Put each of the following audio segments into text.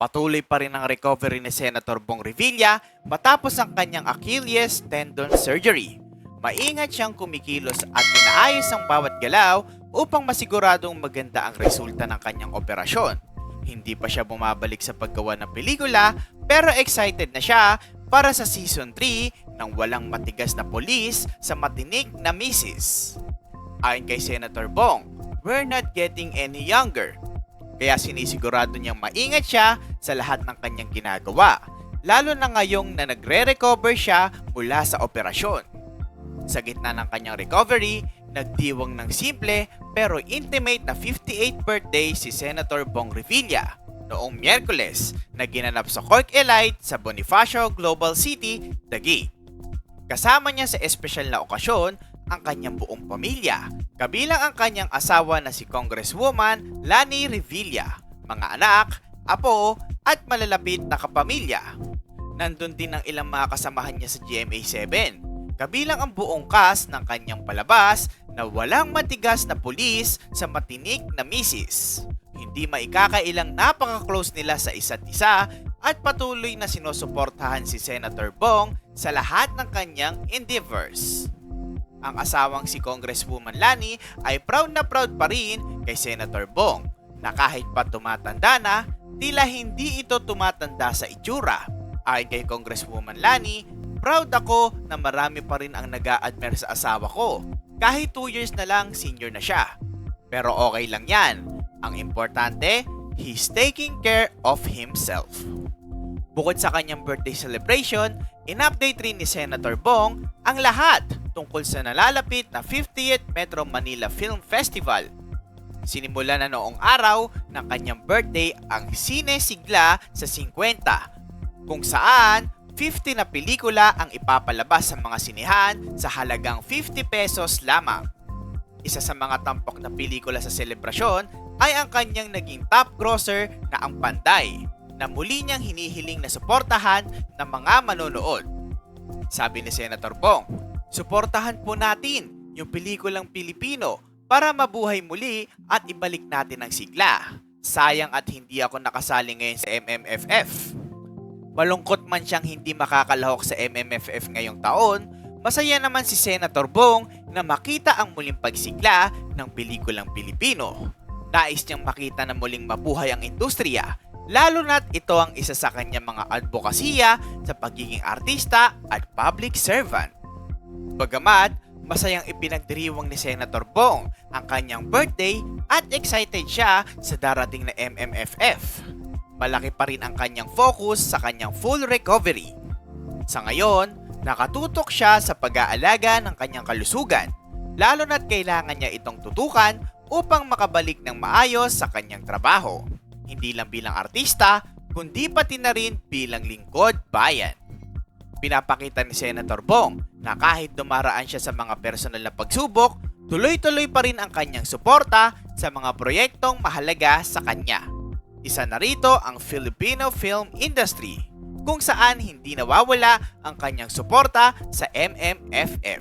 Patuloy pa rin ang recovery ni Senator Bong Revilla matapos ang kanyang Achilles tendon surgery. Maingat siyang kumikilos at inaayos ang bawat galaw upang masiguradong maganda ang resulta ng kanyang operasyon. Hindi pa siya bumabalik sa paggawa ng pelikula pero excited na siya para sa season 3 ng walang matigas na polis sa matinik na misis. Ayon kay Senator Bong, we're not getting any younger. Kaya sinisigurado niyang maingat siya sa lahat ng kanyang ginagawa, lalo na ngayong na nagre-recover siya mula sa operasyon. Sa gitna ng kanyang recovery, nagdiwang ng simple pero intimate na 58th birthday si Senator Bong Revilla noong Miyerkules na ginanap sa Cork Elite sa Bonifacio Global City, Taguig. Kasama niya sa espesyal na okasyon ang kanyang buong pamilya, kabilang ang kanyang asawa na si Congresswoman Lani Revilla, mga anak, apo, at malalapit na kapamilya. Nandun din ang ilang mga kasamahan niya sa GMA7, kabilang ang buong cast ng kanyang palabas na walang matigas na pulis sa matinik na misis. Hindi maikakailang napaka-close nila sa isa't isa at patuloy na sinusuportahan si Senator Bong sa lahat ng kanyang endeavors. Ang asawang si Congresswoman Lani ay proud na proud pa rin kay Senator Bong na kahit pa tumatanda na, tila hindi ito tumatanda sa itsura. Ayon kay Congresswoman Lani, proud ako na marami pa rin ang nag admire sa asawa ko. Kahit 2 years na lang senior na siya. Pero okay lang yan. Ang importante, he's taking care of himself. Bukod sa kanyang birthday celebration, in-update rin ni Senator Bong ang lahat tungkol sa nalalapit na 50th Metro Manila Film Festival. Sinimula na noong araw ng kanyang birthday ang Sine Sigla sa 50, kung saan 50 na pelikula ang ipapalabas sa mga sinehan sa halagang 50 pesos lamang. Isa sa mga tampok na pelikula sa selebrasyon ay ang kanyang naging top grosser na ang Panday na muli niyang hinihiling na suportahan ng mga manonood. Sabi ni Senator Bong, suportahan po natin yung pelikulang Pilipino para mabuhay muli at ibalik natin ang sigla. Sayang at hindi ako nakasali ngayon sa MMFF. Malungkot man siyang hindi makakalahok sa MMFF ngayong taon, masaya naman si Senator Bong na makita ang muling pagsigla ng pelikulang Pilipino. Nais niyang makita na muling mabuhay ang industriya, lalo na't ito ang isa sa kanyang mga advokasya sa pagiging artista at public servant. Bagamat, masayang ipinagdiriwang ni Senator Bong ang kanyang birthday at excited siya sa darating na MMFF. Malaki pa rin ang kanyang focus sa kanyang full recovery. Sa ngayon, nakatutok siya sa pag-aalaga ng kanyang kalusugan, lalo na't kailangan niya itong tutukan upang makabalik ng maayos sa kanyang trabaho. Hindi lang bilang artista, kundi pati na rin bilang lingkod bayan. Pinapakita ni Senator Bong na kahit dumaraan siya sa mga personal na pagsubok, tuloy-tuloy pa rin ang kanyang suporta sa mga proyektong mahalaga sa kanya. Isa na rito ang Filipino film industry, kung saan hindi nawawala ang kanyang suporta sa MMFF.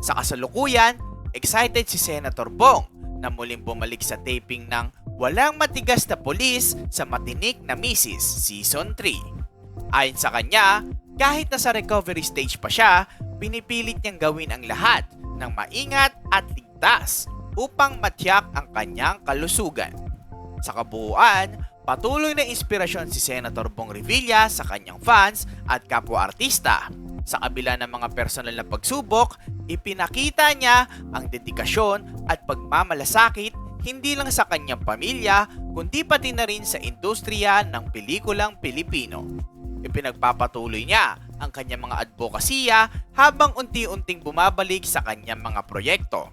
Sa kasalukuyan, excited si Senator Bong na muling bumalik sa taping ng Walang Matigas na Polis sa Matinik na Misis Season 3. Ayon sa kanya, kahit nasa recovery stage pa siya, pinipilit niyang gawin ang lahat ng maingat at ligtas upang matiyak ang kanyang kalusugan. Sa kabuuan, patuloy na inspirasyon si Senator Bong Revilla sa kanyang fans at kapwa-artista. Sa kabila ng mga personal na pagsubok, ipinakita niya ang dedikasyon at pagmamalasakit hindi lang sa kanyang pamilya, kundi pati na rin sa industriya ng pelikulang Pilipino. Ipinagpapatuloy niya ang kanyang mga advokasya habang unti-unting bumabalik sa kanyang mga proyekto.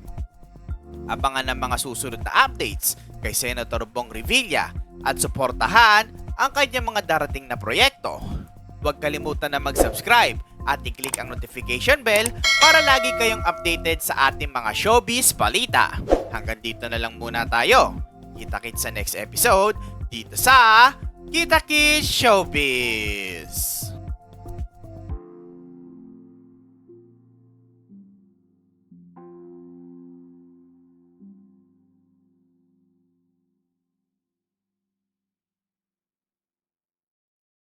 Abangan ang mga susunod na updates kay Senator Bong Revilla at suportahan ang kanyang mga darating na proyekto. Huwag kalimutan na mag-subscribe at i-click ang notification bell para lagi kayong updated sa ating mga showbiz balita. Hanggang dito na lang muna tayo. Kita-kits sa next episode dito sa Kita Kids Showbiz.